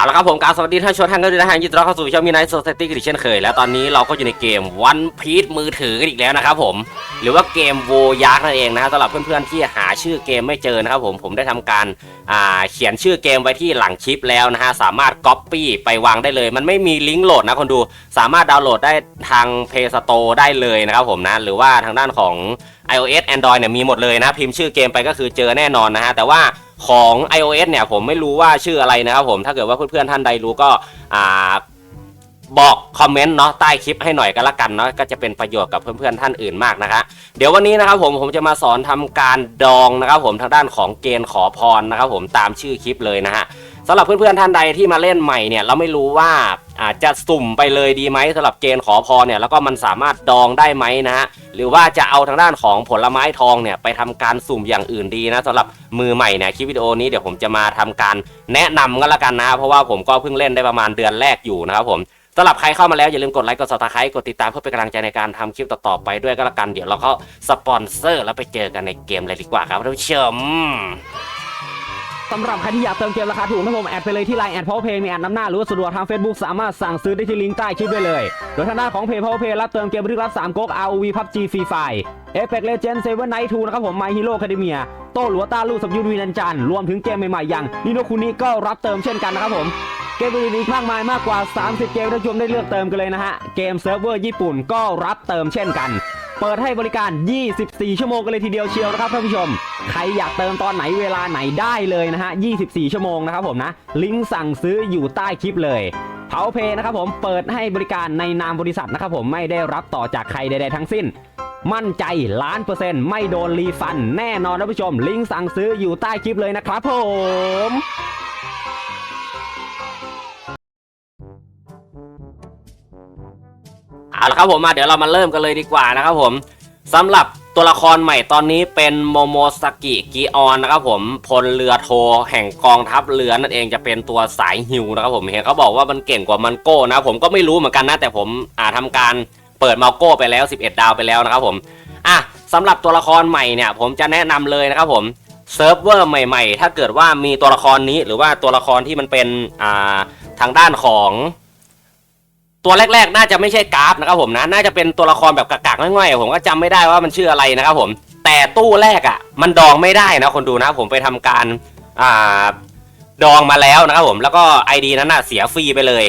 เอาละครับผมกรารสวัสดีท่านผู้ชมท่านกันด้วยนะฮะยินดีต้อนรับเข้าสู่ช่องมีไนท์โซเซตี้กันอีกเช่นเคย แล้วตอนนี้เราก็อยู่ในเกมวันพีชมือถือกันอีกแล้วนะครับผม หรือว่าเกมโวยักษ์นั่นเองนะสำหรับเพื่อนๆที่หาชื่อเกมไม่เจอนะครับผมผมได้ทำการอ่าเขียนชื่อเกมไว้ที่หลังคลิปแล้วนะฮะสามารถก๊อปปี้ไปวางได้เลย มันไม่มีลิงก์โหลดนะคนดูสามารถดาวน์โหลดได้ทาง Play Store ได้เลยนะครับผมนะหรือว่าทางด้านของ iOS Android เนี่ยมีหมดเลยนะพิมพ์ชื่อเกมไปก็คือเจอแน่นอนนะฮะแต่ว่า ของ iOS เนี่ยผมไม่รู้ว่าชื่ออะไรนะครับผมถ้าเกิดว่าเพื่อนๆท่านใดรู้ก็อ่าบอกคอมเมนต์เนาะใต้คลิปให้หน่อยก็แล้วกันเนาะก็จะเป็นประโยชน์กับเพื่อนๆท่านอื่นมากนะคะ เดี๋ยววันนี้นะครับผมผมจะมาสอนทำการดองนะครับผมทางด้านของเกณฑ์ขอพรนะครับผมตามชื่อคลิปเลยนะฮะสำหรับเพื่อนๆท่านใดที่มาเล่นใหม่เนี่ยเราไม่รู้ว่า อาจจะสุ่มไปเลยดีไหมสำหรับเกณฑ์ขอพรเนี่ยแล้วก็มันสามารถดองได้ไหมนะฮะหรือว่าจะเอาทางด้านของผลไม้ทองเนี่ยไปทำการสุ่มอย่างอื่นดีนะสำหรับมือใหม่เนี่ยคลิปวิดีโอนี้เดี๋ยวผมจะมาทำการแนะนำกันละกันนะเพราะว่าผมก็เพิ่งเล่นได้ประมาณเดือนแรกอยู่นะครับผมสำหรับใครเข้ามาแล้วอย่าลืมกดไลค์กดซับสไครต์กดติดตามเพื่อเป็นกำลังใจในการทำคลิปต่อๆไปด้วยก็แล้วกันเดี๋ยวเราเข้าสปอนเซอร์แล้วไปเจอกันในเกมเลยดีกว่าครับท่านผู้ชม สำหรับใครที่อยากเติมเกมราคาถูกนะผมแอดไปเลยที่ไลน์แอดพาวเพย์มีแอดน้ำหน้าหรือว่าสะดวกทาง Facebook สามารถสั่งซื้อได้ที่ลิงก์ใต้คลิปได้เลย โดยทางด้านของเพย์พาวเพย์รับเติมเกมบันทึกรับ3ก๊ก ROV PUBG Free Fire Apex Legends Seven Night 2นะครับผม My Hero Academia โต้หลัวต้าลูกสับยุทธวีนันจันรวมถึงเกมใหม่ๆอย่างนิโนคุนิก็รับเติมเช่นกันนะครับผมเกมอื่นอีกมากมายมากกว่า 30 เกมท่านผู้ชมได้เลือกเติมกันเลยนะฮะเกมเซิร์ฟเวอร์ญี่ปุ่นก็รับเติมเช่นกัน เปิดให้บริการ 24 ชั่วโมงกันเลยทีเดียวเชียวนะครับท่านผู้ชม ใครอยากเติมตอนไหนเวลาไหนได้เลยนะฮะ 24 ชั่วโมงนะครับผมนะ ลิงก์สั่งซื้ออยู่ใต้คลิปเลยเ a าเพนะครับผม เปิดให้บริการในนามบริษัทนะครับผมไม่ได้รับต่อจากใครใดๆทั้งสิ้น มั่นใจล้านเปอร์เซ็นต์ไม่โดนรีฟัน แน่นอนท่านผู้ชม ลิงก์สั่งซื้ออยู่ใต้คลิปเลยนะครับผม เอาละครับผมมาเดี๋ยวเรามาเริ่มกันเลยดีกว่านะครับผมสำหรับตัวละครใหม่ตอนนี้เป็นโมโมสกิกิออนนะครับผมพลเรือโทแห่งกองทัพเรือนั่นเองจะเป็นตัวสายฮิวนะครับผมเห็นเขาบอกว่ามันเก่งกว่ามันโก้นะผมก็ไม่รู้เหมือนกันนะแต่ผมอาทำการเปิดมาโก้ไปแล้ว 11 ดาวไปแล้วนะครับผมอะสำหรับตัวละครใหม่เนี่ย ผมจะแนะนำเลยนะครับผมเซิร์ฟเวอร์ใหม่ ๆ ถ้าเกิดว่ามีตัวละครนี้หรือว่าตัวละครที่มันเป็นอ่าทางด้านของ ตัวแรก ๆ น่าจะไม่ใช่กราฟนะครับผมนะ น่าจะเป็นตัวละครแบบกากๆง่อยๆผมก็จำไม่ได้ว่ามันชื่ออะไรนะครับผม แต่ตู้แรกอะ่ะ มันดองไม่ได้นะคนดูนะ ผมไปทำการอ่าดองมาแล้วนะครับผม แล้วก็ ID นั้นน่ะเสียฟรีไปเลย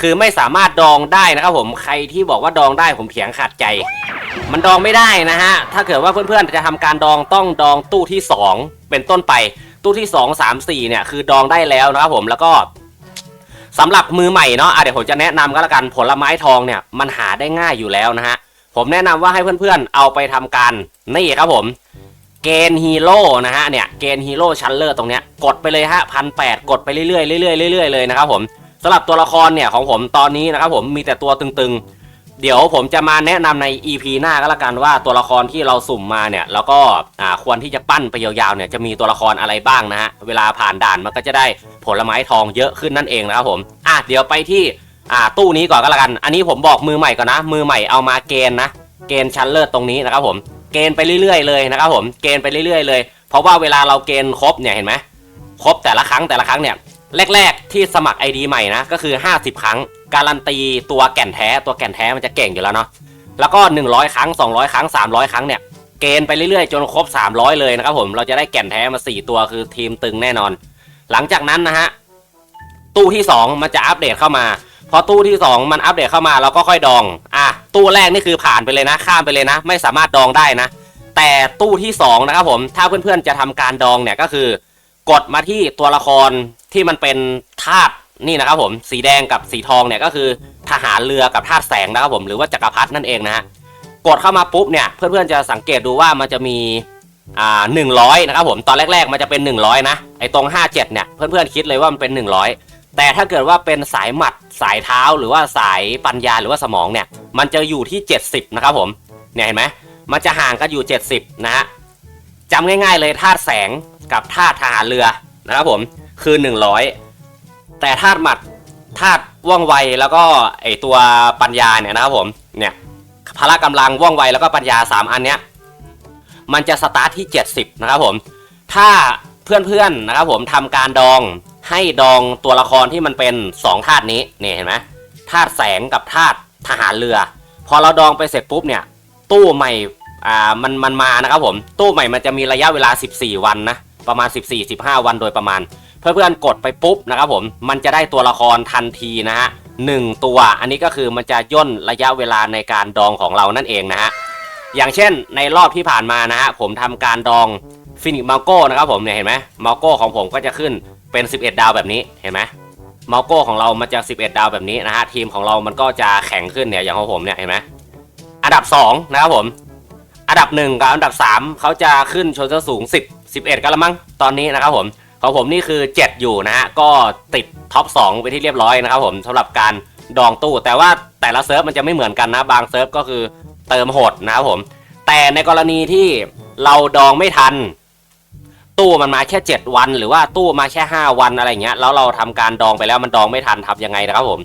คือไม่สามารถดองได้นะครับผม ใครที่บอกว่าดองได้ผมเถียงขาดใจ มันดองไม่ได้นะฮะ ถ้าเกิดว่าเพื่อนๆจะทำการดองต้องดองตู้ที่ 2 เป็นต้นไป ตู้ที่ 2 3 4เนี่ยคือดองได้แล้วนะครับผม แล้วก็ สำหรับมือใหม่เนาะอะเดี๋ยวผมจะแนะนำก็แล้วกันผลไม้ทองเนี่ยมันหาได้ง่ายอยู่แล้วนะฮะผมแนะนำว่าให้เพื่อนๆเอาไปทำการนี่ครับผมเกณฑ์ฮีโร่นะฮะเนี่ยเกณฑ์ฮีโร่ชั้นเลอร์ตรงเนี้ยกดไปเลยฮะพันแปดกดไปเรื่อยๆเรื่อยๆเรื่อยๆเลยนะครับผมสำหรับตัวละครเนี่ยของผมตอนนี้นะครับผมมีแต่ตัวตึงๆ เดี๋ยวผมจะมาแนะนำใน EP หน้าก็แล้วกันว่าตัวละครที่เราสุ่มมาเนี่ย แล้วก็ควรที่จะปั้นไปยาวๆเนี่ยจะมีตัวละครอะไรบ้างนะฮะเวลาผ่านด่านมันก็จะได้ผลไม้ทองเยอะขึ้นนั่นเองนะครับผมอะเดี๋ยวไปที่อ่าตู้นี้ก่อนก็แล้วกัน อันนี้ผมบอกมือใหม่ก่อนนะ มือใหม่เอามาเกณฑ์นะ เกณฑ์ชั้นเลิศตรงนี้นะครับผม เกณฑ์ไปเรื่อยๆเลยนะครับผม เกณฑ์ไปเรื่อยๆเลย เพราะว่าเวลาเราเกณฑ์ครบเนี่ยเห็นไหมครบแต่ละครั้งแต่ละครั้งเนี่ย แรก ๆ ที่สมัคร ID ใหม่นะ ก็คือ 50 ครั้ง การันตีตัวแก่นแท้ตัวแก่นแท้มันจะเก่งอยู่แล้วเนาะแล้วก็ 100 ครั้ง 200 ครั้ง 300ครั้งเนี่ยเกณฑ์ไปเรื่อยๆ จนครบ 300 เลยนะครับผมเราจะได้แก่นแท้มา 4 ตัวคือทีมตึงแน่นอน หลังจากนั้นนะฮะตู้ที่ 2 มันจะอัปเดตเข้ามา พอตู้ที่ 2 มันอัปเดตเข้ามาเราก็ค่อยดองอะตู้แรกนี่คือผ่านไปเลยนะ ข้ามไปเลยนะ ไม่สามารถดองได้นะ แต่ตู้ที่2นะครับผมถ้าเพื่อนๆจะทำการดองเนี่ยก็คือ กดมาที่ตัวละครที่มันเป็นธาตุนี่นะครับผมสีแดงกับสีทองเนี่ยก็คือทหารเรือกับธาตุแสงนะครับผมหรือว่าจักรพรรดินั่นเองนะฮะกดเข้ามาปุ๊บเนี่ยเพื่อนๆจะสังเกตดูว่ามันจะมีอ่าหนึ่งร้อยนะครับผมตอนแรก ๆ มันจะเป็น 100 นะไอ้ตรง 57เนี่ยเพื่อนๆคิดเลยว่ามันเป็น 100 แต่ถ้าเกิดว่าเป็นสายหมัดสายเท้าหรือว่าสายปัญญาหรือว่าสมองเนี่ยมันจะอยู่ที่ 70 นะครับผมเนี่ยเห็นไหมมันจะห่างกันอยู่ 70 นะฮะจำง่าย ๆ เลยธาตุแสง กับธาตุทหารเรือนะครับผมคือ 100 แต่ธาตุหมัดธาตุว่องไวแล้วก็ไอตัวปัญญาเนี่ยนะครับผมเนี่ยพละกำลังว่องไวแล้วก็ปัญญา 3 อันเนี้ยมันจะสตาร์ทที่ 70 นะครับผมถ้าเพื่อนๆนะครับผมทำการดองให้ดองตัวละครที่มันเป็นสองธาตุนี้เนี่ยเห็นไหมธาตุแสงกับธาตุทหารเรือ พอเราดองไปเสร็จปุ๊บเนี่ยตู้ใหม่อ่ามันมันมานะครับผมตู้ใหม่มันจะมีระยะเวลา 14 วันนะ ประมาณ 14-15 วันโดยประมาณ เพื่อนๆกดไปปุ๊บนะครับผมมันจะได้ตัวละครทันทีนะฮะหนึ่งตัวอันนี้ก็คือมันจะย่นระยะเวลาในการดองของเรานั่นเองนะฮะอย่างเช่นในรอบที่ผ่านมานะฮะผมทำการดองฟินิกมาโก้นะครับผมเนี่ยเห็นไหมมาโก้ของผมก็จะขึ้นเป็น 11 ดาวแบบนี้เห็นไหมมาโก้ของเรามันจะ 11 ดาวแบบนี้นะฮะทีมของเรามันก็จะแข็งขึ้นเนี่ยอย่างของผมเนี่ยเห็นไหมอันดับ 2 นะครับผม อันดับ1กับอันดับ3เขาจะขึ้นชนชั้นสูง 10 11 กันละมั้งตอนนี้นะครับผมของผมนี่คือ 7 อยู่นะฮะก็ติดท็อป2ไปที่เรียบร้อยนะครับผมสำหรับการดองตู้ แต่ว่าแต่ละเซิร์ฟมันจะไม่เหมือนกันนะบางเซิร์ฟก็คือเติมโหดนะครับผม แต่ในกรณีที่เราดองไม่ทัน ตู้มันมาแค่ 7 วัน หรือว่าตู้มาแค่ 5 วันอะไรเงี้ยแล้วเราทำการดองไปแล้วมันดองไม่ทันทำยังไงนะครับผม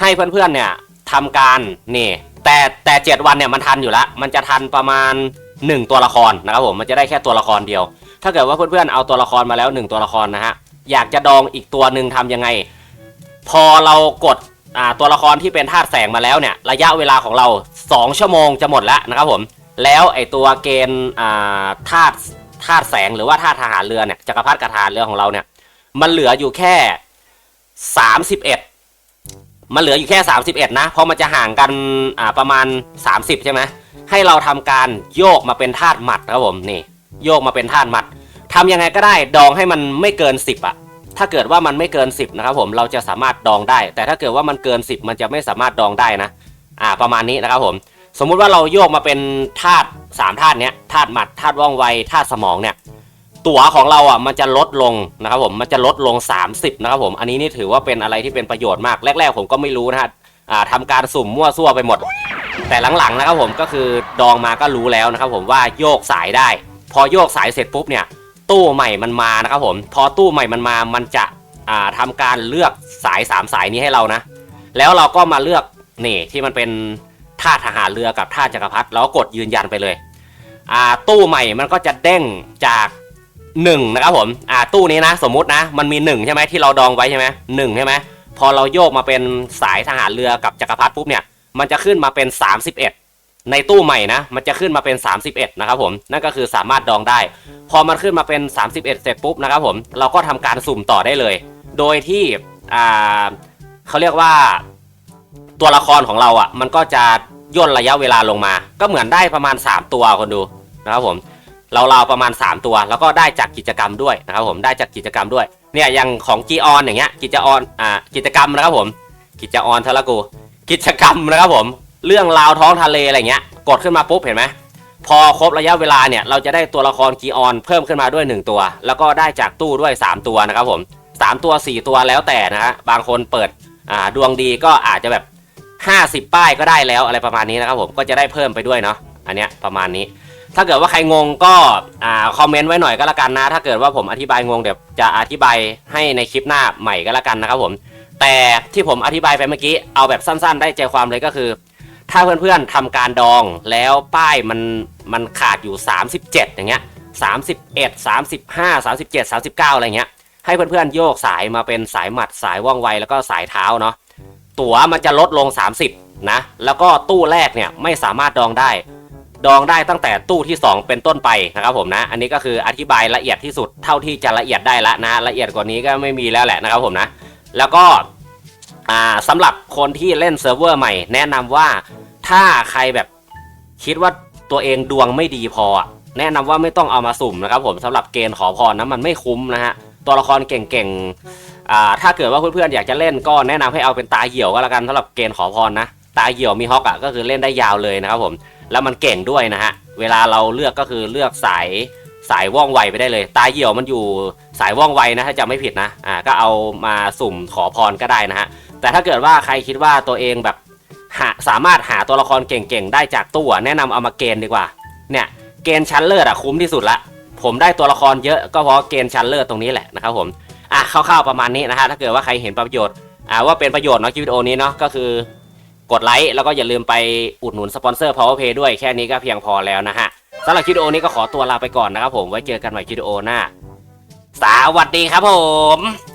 ให้เพื่อนๆเนี่ยทำการนี่ แต่แต่เจ็ดวันเนี่ยมันทันอยู่แล้วมันจะทันประมาณ 1 ตัวละครนะครับผมมันจะได้แค่ตัวละครเดียว ถ้าเกิดว่าเพื่อนๆเอาตัวละครมาแล้ว 1 ตัวละครนะฮะอยากจะดองอีกตัวหนึ่งทำยังไง พอเรากดตัวละครที่เป็นธาตุแสงมาแล้วเนี่ยระยะเวลาของเรา 2 ชั่วโมงจะหมดแล้วนะครับผมแล้วไอตัวเกณฑ์ธาตุธาตุแสงหรือว่าธาตุทหารเรือเนี่ยจักรพรรดิกับทหารเรือของเราเนี่ยมันเหลืออยู่แค่ 31 มันเหลืออยู่แค่ 31 นะ เพราะมันจะห่างกันอ่าประมาณ 30 ใช่ไหมให้เราทำการโยกมาเป็นธาตุหมัดครับผมนี่ โยกมาเป็นธาตุหมัดทำยังไงก็ได้ดองให้มันไม่เกิน 10อะถ้าเกิดว่ามันไม่เกิน 10นะครับผมเราจะสามารถดองได้ แต่ถ้าเกิดว่ามันเกิน 10 มันจะไม่สามารถดองได้นะอ่าประมาณนี้นะครับผมสมมุติว่าเราโยกมาเป็นธาตุสามธาตุเนี้ยธาตุหมัดธาตุว่องไวธาตุสมองเนี่ย ตั๋วของเราอะมันจะลดลงนะครับผมมันจะลดลง 30นะครับผมอันนี้นี่ถือว่าเป็นอะไรที่เป็นประโยชน์มากแรก ๆ ผมก็ไม่รู้นะฮะอ่าทำการสุ่มมั่วซั่วไปหมด แต่หลังๆนะครับผมก็คือดองมาก็รู้แล้วนะครับผมว่าโยกสายได้ พอโยกสายเสร็จปุ๊บเนี่ยตู้ใหม่มันมานะครับผมพอตู้ใหม่มันมามันจะอ่าทำการเลือกสาย 3 สายนี้ให้เรานะ แล้วเราก็มาเลือกนี่ที่มันเป็นท่าทหารเรือกับท่าจักรพรรดิแล้วก็กดยืนยันไปเลยอ่าตู้ใหม่มันก็จะเด้งจาก 1นะครับผมอ่าตู้นี้นะสมมุตินะ มันมี1ใช่ไหมที่เราดองไว้ใช่ไหมหนึ่งใช่ไหมพอเราโยกมาเป็นสายทหารเรือกับจักรพรรดิปุ๊บเนี่ยมันจะขึ้นมาเป็น 31 ในตู้ใหม่นะ มันจะขึ้นมาเป็น 31 นะครับผมนั่นก็คือสามารถดองได้ พอมันขึ้นมาเป็น 31 เสร็จปุ๊บนะครับผมเราก็ทำการสุ่มต่อได้เลย โดยที่อ่าเขาเรียกว่าตัวละครของเราอะมันก็จะย่นระยะเวลาลงมา ก็เหมือนได้ประมาณ 3 ตัวคนดูนะครับผม ราเราๆประมาณ 3 ตัว แล้วก็ได้จากกิจกรรมด้วยนะครับผมได้จากกิจกรรมด้วยเนี่ยอย่างของกีออนอย่างเงี้ยกิจออนอ่ากิจกรรมนะครับผม กิจออนเทละกูกิจกรรมนะครับผม เรื่องราวท้องทะเลอะไรเงี้ยกดขึ้นมาปุ๊บเห็นไหมพอครบระยะเวลาเนี่ยเราจะได้ตัวละครกีออนเพิ่มขึ้นมาด้วย 1 ตัว แล้วก็ได้จากตู้ด้วย 3 ตัวนะครับผม 3 ตัว 4 ตัวแล้วแต่นะฮะบางคนเปิดอ่าดวงดีก็อาจจะแบบ 50 ป้ายก็ได้แล้วอะไรประมาณนี้นะครับผมก็จะได้เพิ่มไปด้วยเนาะอันเนี้ยประมาณนี้ ถ้าเกิดว่าใครงงก็อ่าคอมเมนต์ไว้หน่อยก็แล้วกันนะ ถ้าเกิดว่าผมอธิบายงงเดี๋ยวจะอธิบายให้ในคลิปหน้าใหม่ก็แล้วกันนะครับผม แต่ที่ผมอธิบายไปเมื่อกี้เอาแบบสั้นๆ ได้ใจความเลยก็คือ ถ้าเพื่อนๆทำการดองแล้วป้ายมันมันขาดอยู่ 37 อย่างเงี้ย31 35 37 39 อะไรเงี้ยให้เพื่อนๆโยกสายมาเป็นสายหมัดสายว่องไวแล้วก็สายเท้าเนาะตั๋วมันจะลดลง 30นะแล้วก็ตู้แรกเนี่ยไม่สามารถดองได้ ดองได้ตั้งแต่ตู้ที่ 2 เป็นต้นไปนะครับผมนะ อันนี้ก็คืออธิบายละเอียดที่สุดเท่าที่จะละเอียดได้ละนะละเอียดกว่านี้ก็ไม่มีแล้วแหละนะครับผมนะ แล้วก็อ่าสำหรับคนที่เล่นเซิร์ฟเวอร์ใหม่ แนะนำว่าถ้าใครแบบคิดว่าตัวเองดวงไม่ดีพอ แนะนำว่าไม่ต้องเอามาสุ่มนะครับผมสำหรับเกณฑ์ขอพรนะมันไม่คุ้มนะฮะตัวละครเก่งๆถ้าเกิดว่าเพื่อนๆอยากจะเล่นก็แนะนำให้เอาเป็นตาเหี่ยวก็แล้วกันสำหรับเกณฑ์ขอพรนะตาเหี่ยวมีฮอกอะก็คือเล่นได้ยาวเลยนะครับผม แล้วมันเก่งด้วยนะฮะ เวลาเราเลือกก็คือเลือกสายสายว่องไวไปได้เลย ตาเหี่ยวมันอยู่สายว่องไวนะถ้าจำไม่ผิดนะ อ่าก็เอามาสุ่มขอพรก็ได้นะฮะ แต่ถ้าเกิดว่าใครคิดว่าตัวเองแบบหาสามารถหาตัวละครเก่งๆได้จากตู้แนะนำเอามาเกณฑ์ดีกว่า เนี่ยเกณฑ์ชั้นเลิศอะคุ้มที่สุดละ ผมได้ตัวละครเยอะก็เพราะเกณฑ์ชั้นเลิศตรงนี้แหละนะครับผม อะคร่าวๆประมาณนี้นะฮะถ้าเกิดว่าใครเห็นประโยชน์อ่าว่าเป็นประโยชน์เนาะคลิปวิดีโอนี้เนาะก็คือ กดไลค์แล้วก็อย่าลืมไปอุดหนุนสปอนเซอร์ Powerplay ด้วยแค่นี้ก็เพียงพอแล้วนะฮะสำหรับคลิปวิดีโอนี้ก็ขอตัวลาไปก่อนนะครับผมไว้เจอกันใหม่คลิปวิดีโอหน้า สวัสดีครับผม